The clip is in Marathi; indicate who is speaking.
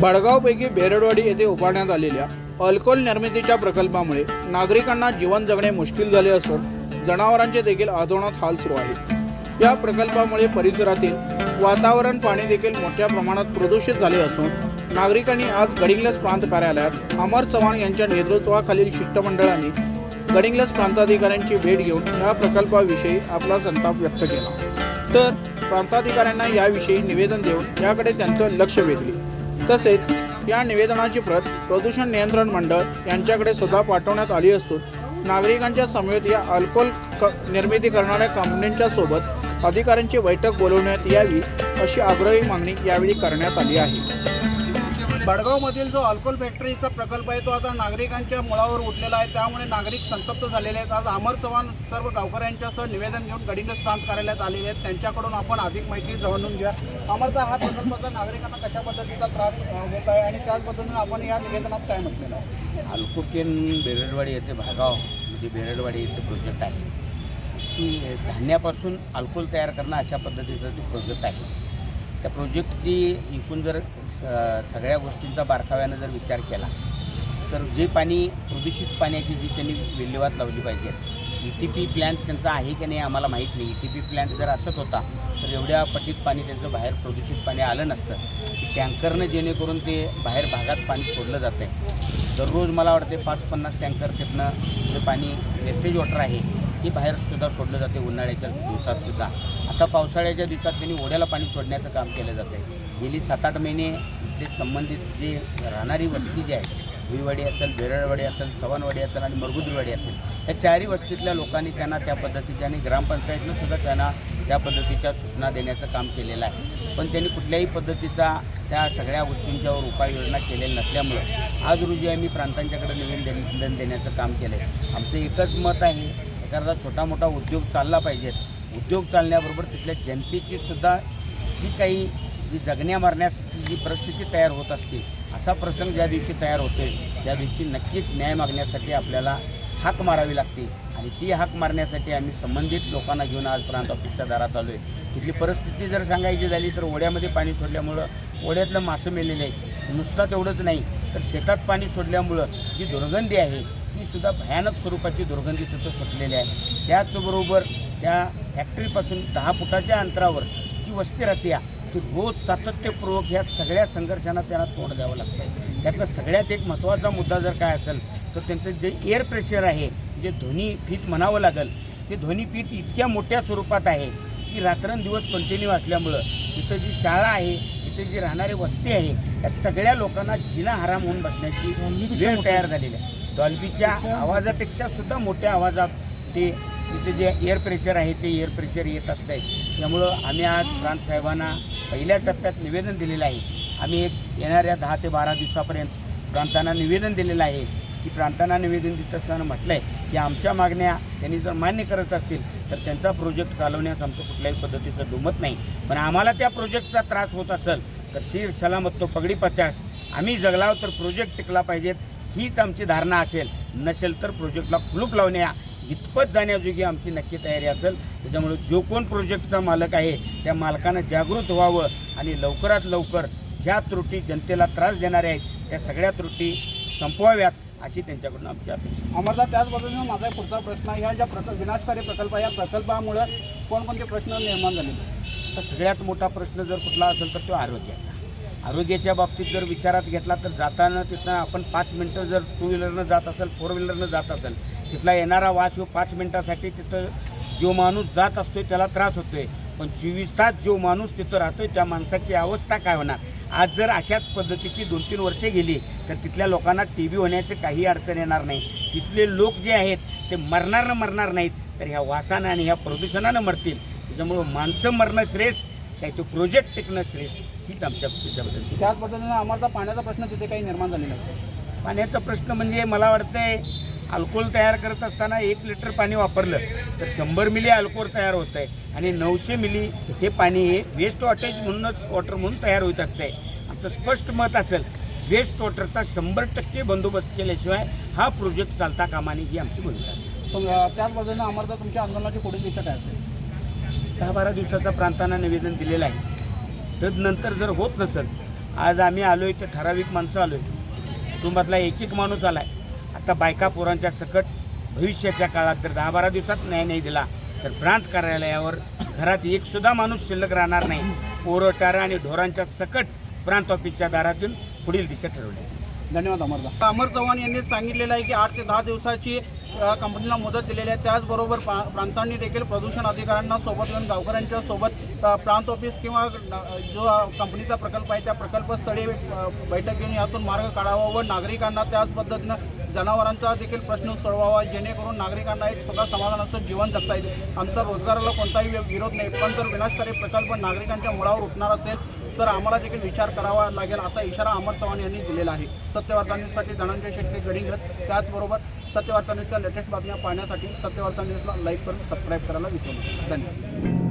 Speaker 1: बडगावपैकी बेरडवाडी येथे उभारण्यात आलेल्या अल्कोहोल निर्मितीच्या प्रकल्पामुळे नागरिकांना जीवन जगणे मुश्किल झाले असून जनावरांचे देखील आदोनात हाल सुरू आहेत. या प्रकल्पामुळे परिसरातील वातावरण पाणी देखील मोठ्या प्रमाणात प्रदूषित झाले असून नागरिकांनी आज गडिंग्लस प्रांत कार्यालयात अमर चव्हाण यांच्या नेतृत्वाखालील शिष्टमंडळाने गडिंग्लस प्रांताधिकाऱ्यांची भेट घेऊन या प्रकल्पाविषयी आपला संताप व्यक्त केला. तर प्रांताधिकाऱ्यांना याविषयी निवेदन देऊन याकडे त्यांचं लक्ष वेधले. तसेच या निवेदनाची प्रत प्रदूषण नियंत्रण मंडळ यांच्याकडे सुद्धा पाठवण्यात आली असून नागरिकांच्या समवेत या अल्कोहोल क निर्मिती करणाऱ्या कंपन्यांच्या सोबत अधिकाऱ्यांची बैठक बोलवण्यात यावी अशी आग्रही मागणी यावेळी करण्यात आली आहे. बडगावमधील जो अल्कोहोल फॅक्टरीचा प्रकल्प आहे तो आता नागरिकांच्या मुळावर उठलेला आहे. त्यामुळे नागरिक संतप्त झालेले आहेत. आज अमर चव्हाण सर्व गावकऱ्यांच्यासह निवेदन घेऊन गडिंगस प्रांत कार्यालयात आलेले आहेत. त्यांच्याकडून आपण अधिक माहिती जाणून घ्या अमरचा हा प्रकल्पाचा नागरिकांना कशा पद्धतीचा त्रास होत आहे आणि त्याच पद्धतीने आपण या निवेदनात काय म्हटलेलं आहे?
Speaker 2: अल्कुकेन बेरडवाडी येथे भागाव म्हणजे बेरडवाडी येथे प्रोजेक्ट आहे. की धान्यापासून अल्कोहोल तयार करणं अशा पद्धतीचं ते प्रोजेक्ट आहे. त्या प्रोजेक्टची एकूण जर सगळ्या गोष्टींचा बारकाव्यानं जर विचार केला तर जे पाणी प्रदूषित पाण्याची जी त्यांनी विल्हेवाट लावली पाहिजे ई टी पी प्लॅन्ट त्यांचा आहे की नाही आम्हाला माहीत नाही. ई टी पी प्लॅन्ट जर असत होता तर एवढ्या पटीत पाणी त्यांचं बाहेर प्रदूषित पाणी आलं नसतं. की टँकरनं जेणेकरून ते बाहेर भागात पाणी सोडलं जातं आहे दररोज मला वाटते पाच पन्नास टँकर तिथनं जे पाणी वेस्टेज वॉटर आहे ते बाहेरसुद्धा सोडलं जाते उन्हाळ्याच्या दिवसातसुद्धा आता पावसाळ्याच्या दिवसात त्यांनी ओढ्याला पाणी सोडण्याचं काम केलं जातं आहे. गेली सात आठ महिने ते संबंधित जे राहणारी वस्ती जी आहे भुईवाडी असेल बेरळवाडी असेल चव्हाणवाडी असेल आणि मरगुदरीवाडी असेल या चारही वस्तीतल्या लोकांनी त्यांना त्या पद्धतीच्या आणि ग्रामपंचायतनं सुद्धा त्यांना त्या पद्धतीच्या सूचना देण्याचं काम केलेलं आहे. पण त्यांनी कुठल्याही पद्धतीचा त्या सगळ्या गोष्टींच्यावर उपाययोजना केलेल्या नसल्यामुळं आज रोजी आम्ही प्रांतांच्याकडे निवेदन देण्याचं काम केलं आहे आमचं एकच मत आहे एखादा छोटा मोठा उद्योग चालला पाहिजेत उद्योग चालण्याबरोबर तिथल्या जनतेची सुद्धा जी काही जी जगण्या मारण्यासाठी जी परिस्थिती तयार होत असते असा प्रसंग ज्या दिवशी तयार होते त्या दिवशी नक्कीच न्याय मागण्यासाठी आपल्याला हाक मारावी लागते. आणि ती हाक मारण्यासाठी आम्ही संबंधित लोकांना घेऊन आज प्रांत ऑफिसच्या दारात आलो आहे तिथली परिस्थिती जर सांगायची झाली तर ओढ्यामध्ये पाणी सोडल्यामुळं ओढ्यातलं मासं मेलेलं आहे नुसतं तेवढंच नाही तर शेतात पाणी सोडल्यामुळं जी दुर्गंधी आहे ती सुद्धा भयानक स्वरूपाची दुर्गंधी तिथं सुटलेली आहे. त्याचबरोबर त्या फॅक्टरीपासून दहा फुटाच्या अंतरावर जी वस्ती राहते ती रोज सातत्यपूर्वक ह्या सगळ्या संघर्षांना त्यांना तोंड द्यावं लागतं. त्यातला सगळ्यात एक महत्त्वाचा मुद्दा जर काय असेल तर त्यांचं जे एअर प्रेशर आहे जे ध्वनी पीठ म्हणावं लागेल ते ध्वनी पीठ इतक्या मोठ्या स्वरूपात आहे की रात्रंदिवस कंटिन्यू असल्यामुळं तिथं जी शाळा आहे तिथे जी राहणारी वस्ती आहे त्या सगळ्या लोकांना जिना हराम होऊन बसण्याची वेळ तयार झालेली आहे. डॉल्बीच्या आवाजापेक्षा सुद्धा मोठ्या आवाजात ते तिचे जे एअर प्रेशर आहे ते एअर प्रेशर येत असतं आहे त्यामुळं आम्ही आज प्रांत साहेबांना पहिल्या टप्प्यात निवेदन दिलेलं आहे. आम्ही एक येणाऱ्या दहा ते बारा दिवसापर्यंत प्रांतांना निवेदन दिलेलं आहे की प्रांतांना निवेदन देत असताना म्हटलं आहे की आमच्या मागण्या त्यांनी जर मान्य करत असतील तर त्यांचा प्रोजेक्ट चालवण्यास आमचं कुठल्याही पद्धतीचं दुमत नाही. पण आम्हाला त्या प्रोजेक्टचा त्रास होत असेल तर शीर सलामत तो पगडी पचास. आम्ही जगलाव तर प्रोजेक्ट टिकला पाहिजेत हीच आमची धारणा असेल. नसेल तर प्रोजेक्टला कुलूप लावण्या इतपत जाण्याजोगी आमची नक्की तयारी असेल. त्याच्यामुळे जो कोण प्रोजेक्टचा मालक आहे त्या मालकानं जागृत व्हावं आणि लवकरात लवकर ज्या त्रुटी जनतेला त्रास देणाऱ्या आहेत त्या सगळ्या त्रुटी संपवाव्यात अशी त्यांच्याकडून आमची अपेक्षा
Speaker 1: अमरदा त्याच माझा एक पुढचा प्रश्न ह्या ज्या प्रक विनाशकारी प्रकल्प आहे, या प्रकल्पामुळं कोणकोणते प्रश्न निर्माण झाले?
Speaker 2: तर सगळ्यात मोठा प्रश्न जर कुठला असेल तर तो आरोग्याचा. आरोग्याच्या बाबतीत जर विचारात घेतला तर जाताना तिथनं आपण पाच मिनटं जर टू व्हीलरनं जात असेल फोर व्हीलरनं जात असेल तिथला येणारा वास ह्यो पाच मिनटासाठी तिथं जो माणूस जात असतोय त्याला त्रास होतोय. पण चोवीस तास जो माणूस तिथं राहतोय त्या माणसाची अवस्था काय होणार? आज जर अशाच पद्धतीची दोन तीन वर्षे गेली तर तिथल्या लोकांना टी बी होण्याची काही अडचण येणार नाही. तिथले लोक जे आहेत ते मरणार न मरणार नाहीत तर ह्या वासानं आणि ह्या प्रदूषणानं मरतील. त्याच्यामुळं माणसं मरणं श्रेष्ठ काय तो प्रोजेक्ट टिकणं श्रेष्ठ हीच आमच्या त्याच्याबद्दलची
Speaker 1: त्याच पद्धतीने अमरदा पाण्याचा प्रश्न तिथे काही निर्माण झालेला आहे
Speaker 2: पाण्याचा प्रश्न म्हणजे मला वाटतंय अल्कोहोल तयार करत असताना एक लिटर पाणी वापरलं तर शंभर मिली अल्कोहोल तयार होतं आहे आणि नऊशे मिली हे पाणी हे वेस्ट वॉटेज म्हणूनच वॉटर म्हणून तयार होत असतंय आमचं स्पष्ट मत असेल वेस्ट वॉटरचा शंभर टक्के बंदोबस्त केल्याशिवाय हा प्रोजेक्ट चालता कामा नये ही आमची भूमिका आहे.
Speaker 1: पण त्याच पद्धतीने अमरदा तुमच्या आंदोलनाची पुढील दिशा काय असेल?
Speaker 2: दहा बारा दिवसाचा प्रांतांना निवेदन दिलेलं आहे. तदनंतर जर होत नसेल आज आम्ही आलो आहे तर ठराविक माणसं आलो आहे कुटुंबातला एक एक माणूस आला आहे आता बायका पोरांच्या सकट भविष्याच्या काळात जर दहा बारा दिवसात न्याय नाही दिला तर प्रांत कार्यालयावर घरात एकसुद्धा माणूस शिल्लक राहणार नाही. पोरं आणि ढोरांच्या सकट प्रांत ऑफिसच्या दारातून पुढील दिशा ठरवली.
Speaker 1: धन्यवाद अमरदा. अमर चव्हाण यांनी सांगितलेलं आहे की आठ ते दहा दिवसाची कंपनीला मुदत दिलेली आहे. त्याचबरोबर प्रा प्रांतांनी देखील प्रदूषण अधिकाऱ्यांना सोबत घेऊन गावकऱ्यांच्या सोबत प्रांत ऑफिस किंवा जो कंपनीचा प्रकल्प आहे त्या प्रकल्पस्थळी बैठक घेऊन यातून मार्ग काढावा व नागरिकांना त्याच पद्धतीनं जनावरांचा देखील प्रश्न सोडवावा जेणेकरून नागरिकांना एक सदा समाधानाचं जीवन जगता येईल. आमचा रोजगाराला कोणताही विरोध नाही पण जर विनाशकारी प्रकल्प नागरिकांच्या मुळावर उठणार असेल तर आम्हाला देखील विचार करावा लागेल असा इशारा अमर चव्हाण यांनी दिलेला आहे. सत्यवर्तनीसाठी धनंजय शेट्टी गडिंगस त्याचबरोबर सत्यवार्ता न्यूजच्या लेटेस्ट बातम्या पाहण्यासाठी सत्यवार्ता न्यूजला लाईक करून सबस्क्राईब करायला विसरू नका. धन्यवाद.